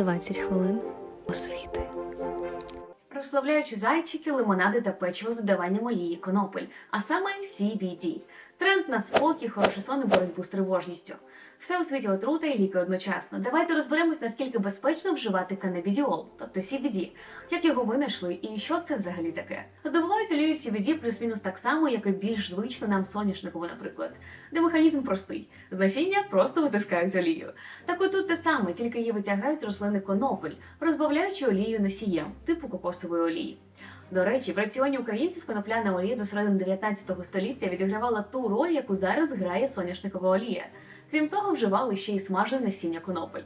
20 хвилин освіти. Розслабляючі зайчики, лимонади та печиво з додаванням олії конопель, а саме CBD. Тренд на спокій, хороший сон і боротьбу з тривожністю. Все у світі отрута і ліки одночасно. Давайте розберемось, наскільки безпечно вживати канабідіол, тобто CBD, як його винайшли і що це взагалі таке. Здобувають олію CBD плюс-мінус так само, як і більш звично нам соняшникову, наприклад, де механізм простий. З насіння просто витискають олію. Так от тут те саме, тільки її витягають з рослини конопель, розбавляючи олією носієм, типу кокосової олії. До речі, в раціоні українців конопляна олія до середини 19 століття відігравала ту роль, яку зараз грає соняшникова олія. Крім того, вживали ще й смажене насіння конопель.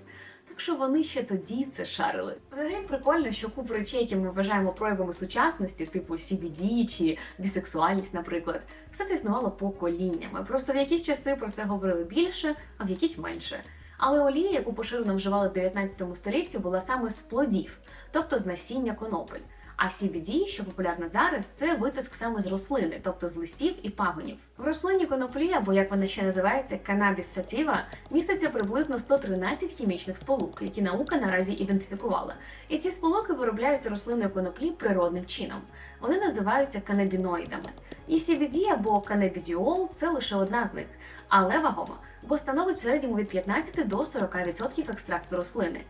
Так що вони ще тоді це шарили. Взагалі прикольно, що купу речей, які ми вважаємо проявами сучасності, типу CBD чи бісексуальність, наприклад, все це існувало поколіннями. Просто в якісь часи про це говорили більше, а в якісь менше. Але олія, яку поширено вживали в 19 столітті, була саме з плодів, тобто з насіння конопель. А CBD, що популярно зараз, це витиск саме з рослини, тобто з листів і пагонів. В рослині коноплі, або як вона ще називається, канабіс сатіва, міститься приблизно 113 хімічних сполук, які наука наразі ідентифікувала. І ці сполуки виробляються рослиною коноплі природним чином. Вони називаються канабіноїдами. І CBD або канабідіол це лише одна з них, але вагома, бо становить в середньому від 15 до 40% екстракту рослини.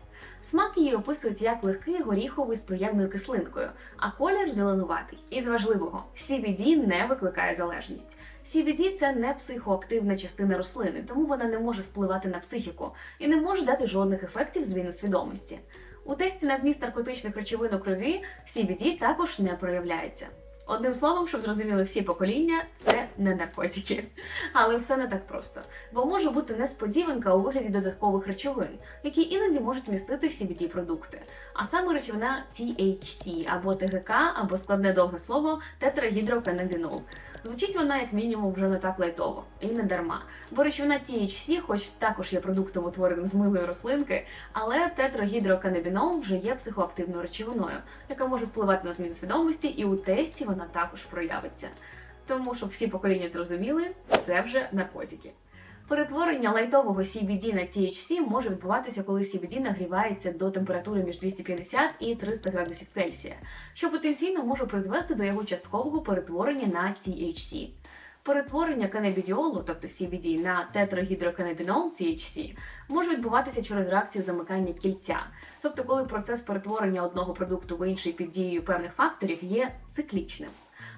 Смак її описують як легкий горіховий з приємною кислинкою, а колір зеленуватий. Із важливого CBD не викликає залежність. CBD – це не психоактивна частина рослини, тому вона не може впливати на психіку і не може дати жодних ефектів зміни свідомості. У тесті на вміст наркотичних речовин у крові CBD також не проявляється. Одним словом, щоб зрозуміли всі покоління, це не наркотики. Але все не так просто, бо може бути несподіванка у вигляді додаткових речовин, які іноді можуть містити cbd продукти а саме речовина THC або ТГК, або складне довге слово тетрагідроканабінол. Звучить вона як мінімум вже не так лайтово, і не дарма. Бо речовина THC, хоч також є продуктом, утвореним з милої рослинки, але тетрагідроканабінол вже є психоактивною речовиною, яка може впливати на зміну свідомості, і у тесті вона також проявиться. Тому, щоб всі покоління зрозуміли, це вже наркотики. Перетворення лайтового CBD на THC може відбуватися, коли CBD нагрівається до температури між 250 і 300 градусів Цельсія, що потенційно може призвести до його часткового перетворення на THC. Перетворення канабідіолу, тобто CBD, на тетрагідроканабінол THC, може відбуватися через реакцію замикання кільця, тобто коли процес перетворення одного продукту в інший під дією певних факторів є циклічним.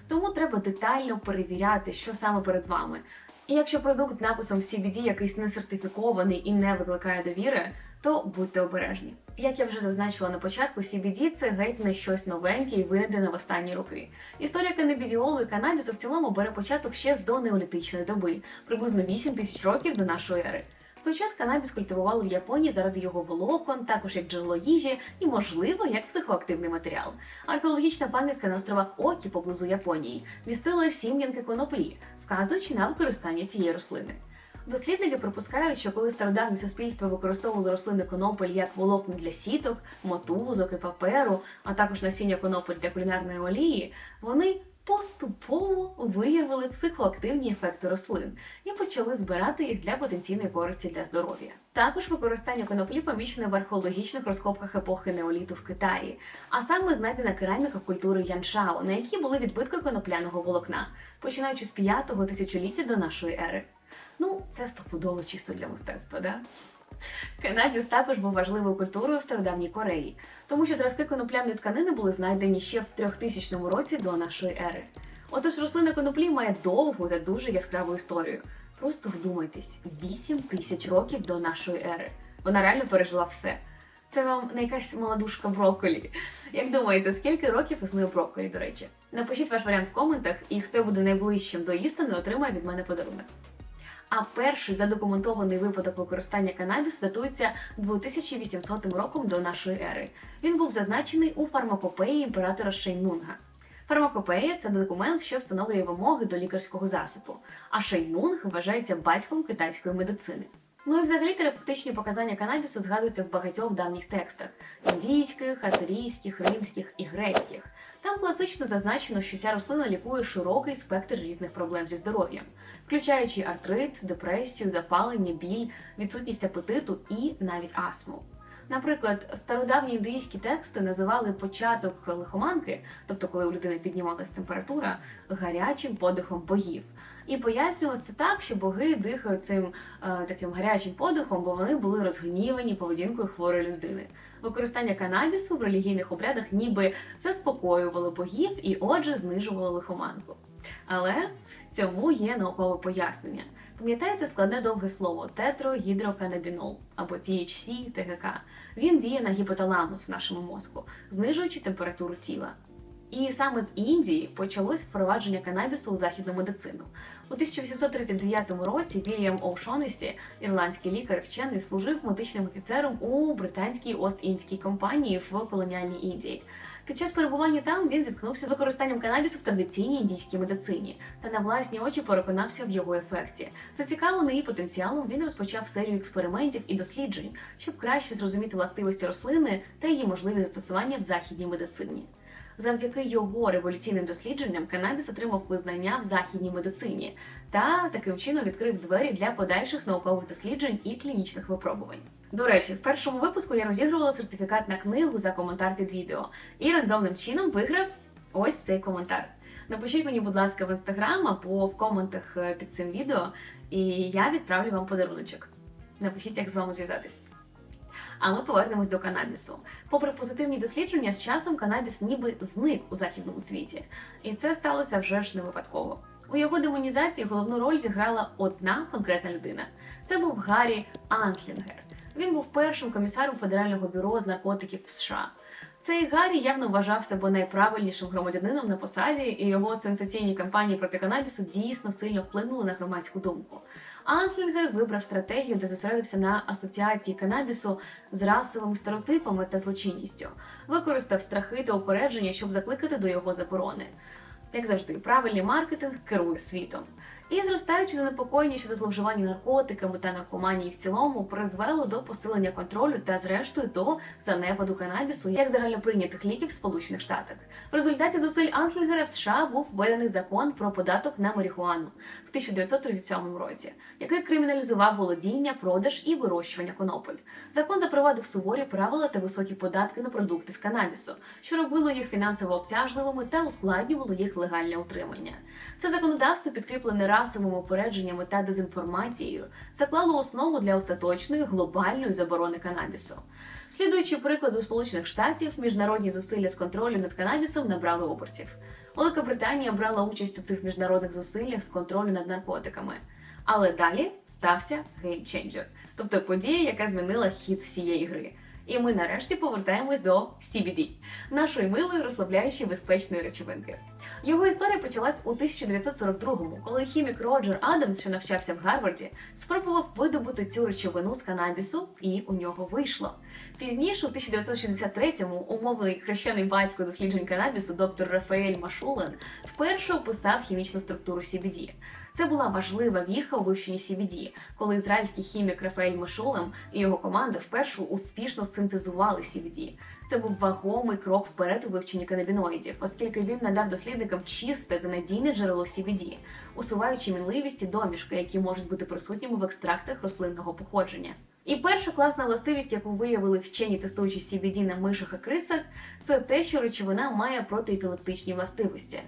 Тому треба детально перевіряти, що саме перед вами. І якщо продукт з написом CBD якийсь не сертифікований і не викликає довіри, то будьте обережні. Як я вже зазначила на початку, CBD – це геть не щось новеньке і винайдене в останні роки. Історія канабідіолу і канабісу в цілому бере початок ще з донеолітичної доби, приблизно 8 тисяч років до нашої ери. Той час канабіс культивували в Японії заради його волокон, також як джерело їжі і, можливо, як психоактивний матеріал. Археологічна пам'ятка на островах Окі поблизу Японії містила сім'янки коноплі, вказуючи на використання цієї рослини. Дослідники припускають, що коли стародавні суспільства використовували рослини конопель як волокна для сіток, мотузок і паперу, а також насіння конопель для кулінарної олії, вони поступово виявили психоактивні ефекти рослин і почали збирати їх для потенційної користі для здоров'я. Також використання коноплі помічено в археологічних розкопках епохи неоліту в Китаї, а саме знайдена кераміка культури Яншао, на якій були відбитки конопляного волокна, починаючи з 5-го тисячоліття до нашої ери. Ну, це стопудово чисто для мистецтва, да? Канабіс також був важливою культурою в стародавній Кореї, тому що зразки конопляної тканини були знайдені ще в 3000 році до нашої ери. Отож, рослина коноплі має довгу та дуже яскраву історію. Просто вдумайтесь, 8 тисяч років до нашої ери. Вона реально пережила все. Це вам не якась молодушка брокколі. Як думаєте, скільки років існує брокколі, до речі? Напишіть ваш варіант в коментах, і хто буде найближчим до істини, отримає від мене подарунок. А перший задокументований випадок використання канабісу датується 2800 роком до нашої ери. Він був зазначений у фармакопеї імператора Шейнунга. Фармакопея це документ, що встановлює вимоги до лікарського засобу, а Шейнунг вважається батьком китайської медицини. Ну і взагалі терапевтичні показання канабісу згадуються в багатьох давніх текстах індійських, асирійських, римських і грецьких. Там класично зазначено, що ця рослина лікує широкий спектр різних проблем зі здоров'ям, включаючи артрит, депресію, запалення, біль, відсутність апетиту і навіть астму. Наприклад, стародавні індуїзькі тексти називали початок лихоманки, тобто коли у людини піднімалась температура, гарячим подихом богів. І пояснювалося це так, що боги дихають цим е, таким гарячим подихом, бо вони були розгнівані поведінкою хворої людини. Використання канабісу в релігійних обрядах ніби заспокоювало богів і, отже, знижувало лихоманку. Але цьому є наукове пояснення. Пам'ятаєте складне довге слово тетрогідроканабінол або THC, ТГК? Він діє на гіпоталамус в нашому мозку, знижуючи температуру тіла. І саме з Індії почалось впровадження канабісу у західну медицину. У 1839 році Вільям Оушонесі, ірландський лікар, вчений, служив медичним офіцером у британській Ост-Індській компанії в колоніальній Індії. Під час перебування там він зіткнувся з використанням канабісу в традиційній індійській медицині та на власні очі переконався в його ефекті. Зацікавлений потенціалом, він розпочав серію експериментів і досліджень, щоб краще зрозуміти властивості рослини та її можливі застосування в західній медицині. Завдяки його революційним дослідженням канабіс отримав визнання в західній медицині та таким чином відкрив двері для подальших наукових досліджень і клінічних випробувань. До речі, в першому випуску я розігрувала сертифікат на книгу за коментар під відео і рандомним чином виграв ось цей коментар. Напишіть мені, будь ласка, в інстаграм або в коментах е, під цим відео, і я відправлю вам подаруночок. Напишіть, як з вами зв'язатись. А ми повернемось до канабісу. Попри позитивні дослідження, з часом канабіс ніби зник у західному світі, і це сталося вже ж не випадково. У його демонізації головну роль зіграла одна конкретна людина. Це був Гаррі Анслінгер. Він був першим комісаром Федерального бюро з наркотиків в США. Цей Гаррі явно вважав себе найправильнішим громадянином на посаді, і його сенсаційні кампанії проти канабісу дійсно сильно вплинули на громадську думку. Анслінгер вибрав стратегію, де зосередився на асоціації канабісу з расовими стереотипами та злочинністю, використав страхи та упередження, щоб закликати до його заборони. Як завжди, правильний маркетинг керує світом. І зростаюче занепокоєння щодо зловживання наркотиками та наркоманії в цілому призвело до посилення контролю та, зрештою, до занепаду канабісу як загальноприйнятих ліків в Сполучених Штатах. В результаті зусиль Анслінгера в США був введений закон про податок на марихуану в 1937 році, який криміналізував володіння, продаж і вирощування конопель. Закон запровадив суворі правила та високі податки на продукти з канабісу, що робило їх фінансово обтяжливими та ускладнювало їх легальне утримання. Це законодавство підкріплене расовими упередженнями та дезінформацією, заклало основу для остаточної глобальної заборони канабісу. Слідуючи прикладу Сполучених Штатів, міжнародні зусилля з контролю над канабісом набрали обертів. Велика Британія брала участь у цих міжнародних зусиллях з контролю над наркотиками. Але далі стався геймченджер, тобто подія, яка змінила хід всієї гри. І ми нарешті повертаємось до CBD, нашої милої, розслабляючої безпечної речовинки. Його історія почалась у 1942-му, коли хімік Роджер Адамс, що навчався в Гарварді, спробував видобути цю речовину з канабісу, і у нього вийшло. Пізніше, у 1963-му, умовний хрещений батько досліджень канабісу, доктор Рафаель Машулен, вперше описав хімічну структуру CBD. Це була важлива віха у вивченні CBD, коли ізраїльський хімік Рафаель Мишулем і його команда вперше успішно синтезували CBD. Це був вагомий крок вперед у вивченні канабіноїдів, оскільки він надав дослідникам чисте та надійне джерело CBD, усуваючи мінливість і домішки, які можуть бути присутніми в екстрактах рослинного походження. І перша класна властивість, яку виявили вчені, тестуючи CBD на мишах і крисах, це те, що речовина має протиепілептичні властивості.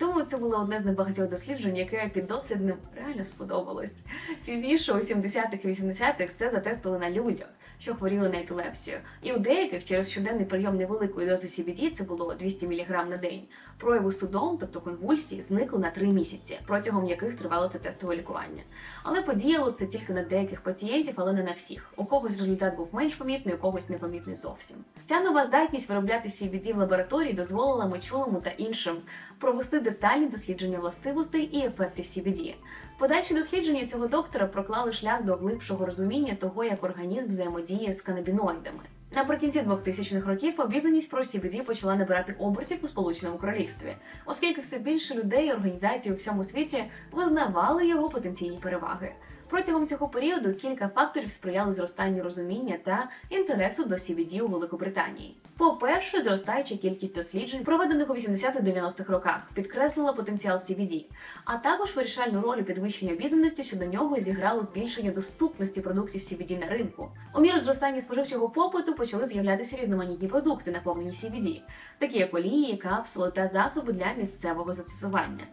Тому це було одне з небагатьох досліджень, яке піддослідним реально сподобалось. Пізніше, у 70-х і 80-х, це затестили на людях, що хворіли на епілепсію. І у деяких через щоденний прийом невеликої дози CBD, це було 200 мг на день, прояви судом, тобто конвульсії, зникли на 3 місяці, протягом яких тривало це тестове лікування. Але подіяло це тільки на деяких пацієнтів, але не на всіх. У когось результат був менш помітний, у когось непомітний зовсім. Ця нова здатність виробляти CBD в лабораторії дозволила Мичулому та іншим провести детальні дослідження властивостей і ефектів CBD. Подальші дослідження цього доктора проклали шлях до глибшого розуміння того, як організм взаємодіє з канабіноїдами. Наприкінці 2000-х років обізнаність про CBD почала набирати обертів у Сполученому Королівстві, оскільки все більше людей і організацій у всьому світі визнавали його потенційні переваги. Протягом цього періоду кілька факторів сприяли зростанню розуміння та інтересу до CBD у Великобританії. По-перше, зростаюча кількість досліджень, проведених у 80-90-х роках, підкреслила потенціал CBD, а також вирішальну роль у підвищенні щодо нього зіграло збільшення доступності продуктів CBD на ринку. У міру зростання споживчого попиту почали з'являтися різноманітні продукти, наповнені CBD, такі як олії, капсули та засоби для місцевого застосування.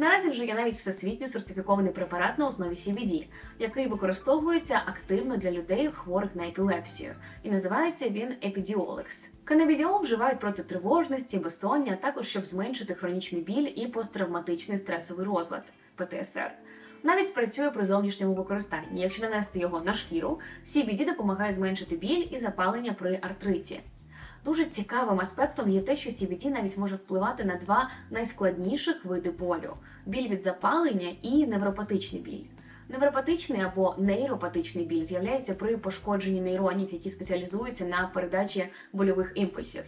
Наразі вже є навіть всесвітньо сертифікований препарат на основі CBD, який використовується активно для людей, хворих на епілепсію, і називається він Epidiolex. Канабідіол вживають проти тривожності, безсоння, а також щоб зменшити хронічний біль і посттравматичний стресовий розлад ПТСР. Навіть спрацює при зовнішньому використанні. Якщо нанести його на шкіру, CBD допомагає зменшити біль і запалення при артриті. Дуже цікавим аспектом є те, що CBD навіть може впливати на два найскладніших види болю: біль від запалення і невропатичний біль. Невропатичний або нейропатичний біль з'являється при пошкодженні нейронів, які спеціалізуються на передачі больових імпульсів.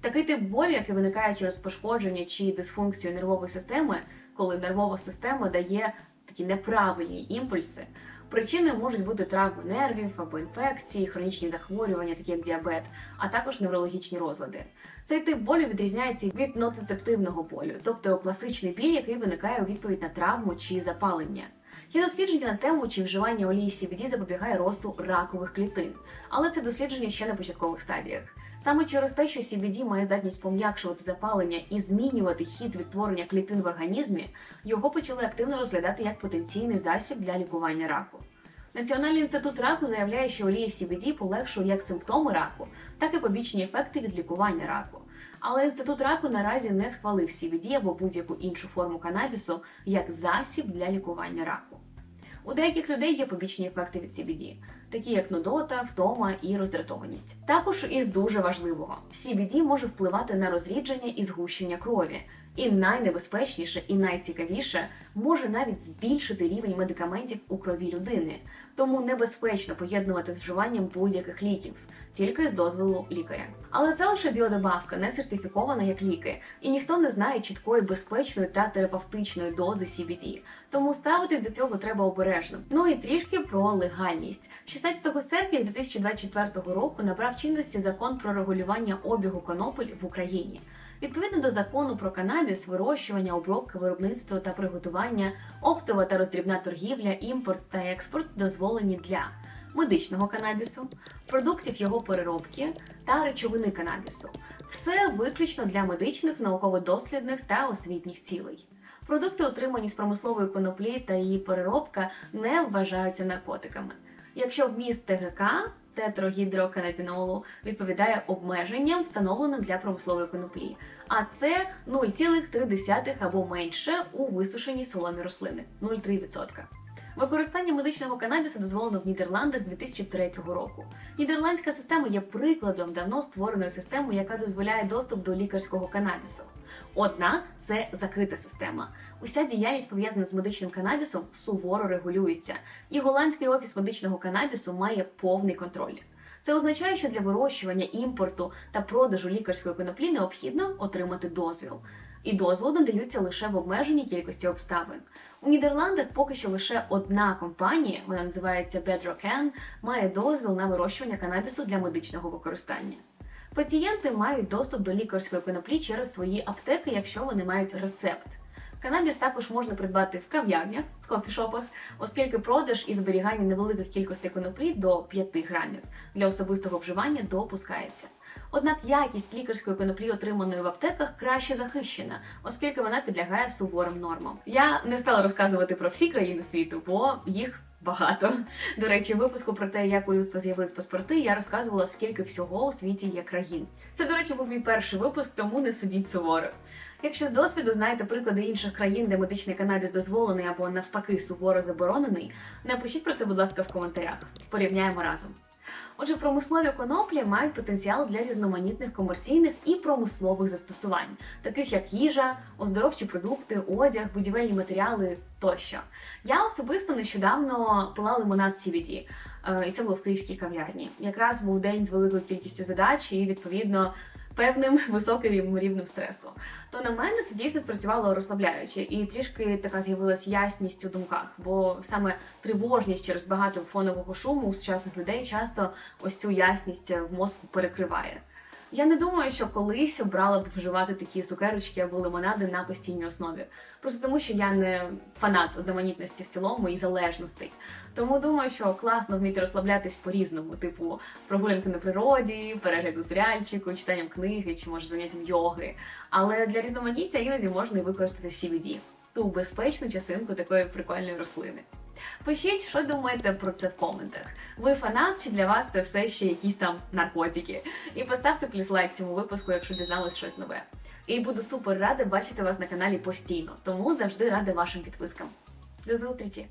Такий тип болю, який виникає через пошкодження чи дисфункцію нервової системи, коли нервова система дає такі неправильні імпульси. Причиною можуть бути травми нервів або інфекції, хронічні захворювання, такі як діабет, а також неврологічні розлади. Цей тип болю відрізняється від ноцицептивного болю, тобто класичний біль, який виникає у відповідь на травму чи запалення. Є дослідження на тему, чи вживання олії CBD запобігає росту ракових клітин, але це дослідження ще на початкових стадіях. Саме через те, що CBD має здатність пом'якшувати запалення і змінювати хід відтворення клітин в організмі, його почали активно розглядати як потенційний засіб для лікування раку. Національний інститут раку заявляє, що олія CBD полегшує як симптоми раку, так і побічні ефекти від лікування раку. Але інститут раку наразі не схвалив CBD або будь-яку іншу форму канабісу як засіб для лікування раку. У деяких людей є побічні ефекти від CBD, такі як нудота, втома і роздратованість. Також із дуже важливого CBD може впливати на розрідження і згущення крові, і найнебезпечніше і найцікавіше може навіть збільшити рівень медикаментів у крові людини. Тому небезпечно поєднувати з вживанням будь-яких ліків, тільки з дозволу лікаря. Але це лише біодобавка, не сертифікована як ліки, і ніхто не знає чіткої безпечної та терапевтичної дози CBD. Тому ставитись до цього треба обережно. Ну і трішки про легальність. 16 серпня 2024 року набрав чинності закон про регулювання обігу конопель в Україні. Відповідно до закону про канабіс, вирощування, обробка, виробництво та приготування, оптова та роздрібна торгівля, імпорт та експорт дозволені для медичного канабісу, продуктів його переробки та речовини канабісу. Все виключно для медичних, науково-дослідних та освітніх цілей. Продукти, отримані з промислової коноплі та її переробка, не вважаються наркотиками. Якщо вміст ТГК тетрогідроканабінолу відповідає обмеженням, встановленим для промислової коноплі, а це 0,3 або менше у висушеній соломі рослини 0,3%. Використання медичного канабісу дозволено в Нідерландах з 2003 року. Нідерландська система є прикладом давно створеної системи, яка дозволяє доступ до лікарського канабісу. Однак це закрита система. Уся діяльність пов'язана з медичним канабісом суворо регулюється, і голландський офіс медичного канабісу має повний контроль. Це означає, що для вирощування, імпорту та продажу лікарської коноплі необхідно отримати дозвіл. І дозволи надаються лише в обмеженій кількості обставин. У Нідерландах поки що лише одна компанія, вона називається Bedrocan, має дозвіл на вирощування канабісу для медичного використання. Пацієнти мають доступ до лікарської коноплі через свої аптеки, якщо вони мають рецепт. Канабіс також можна придбати в кав'ярнях, кофішопах, оскільки продаж і зберігання невеликих кількостей коноплі до 5 грамів для особистого вживання допускається. Однак якість лікарської коноплі, отриманої в аптеках, краще захищена, оскільки вона підлягає суворим нормам. Я не стала розказувати про всі країни світу, бо їх багато. До речі, випуску про те, як у людства з'явились паспорти, я розказувала, скільки всього у світі є країн. Це, до речі, був мій перший випуск, тому не судіть суворо. Якщо з досвіду знаєте приклади інших країн, де медичний канабіс дозволений або навпаки суворо заборонений, напишіть про це, будь ласка, в коментарях. Порівняємо разом. Отже, промислові коноплі мають потенціал для різноманітних комерційних і промислових застосувань, таких як їжа, оздоровчі продукти, одяг, будівельні матеріали тощо. Я особисто нещодавно пила лимонад CBD, е, і це було в київській кав'ярні. Якраз був день з великою кількістю задач, і відповідно певним високим рівнем стресу. То на мене це дійсно спрацювало розслабляюче, і трішки така з'явилась ясність у думках, бо саме тривожність через багато фонового шуму у сучасних людей часто ось цю ясність в мозку перекриває. Я не думаю, що колись обрала б вживати такі цукерочки або лимонади на постійній основі. Просто тому, що я не фанат одноманітності в цілому і залежностей. Тому думаю, що класно вміти розслаблятись по-різному, типу прогулянки на природі, перегляду серіальчику, читанням книги чи може заняттям йоги. Але для різноманіття іноді можна і використати CBD, ту безпечну частинку такої прикольної рослини. Пишіть, що думаєте про це в коментах. Ви фанат чи для вас це все ще якісь там наркотики? І поставте плюс лайк цьому випуску, якщо дізнались щось нове. І буду супер рада бачити вас на каналі постійно, тому завжди рада вашим підпискам. До зустрічі!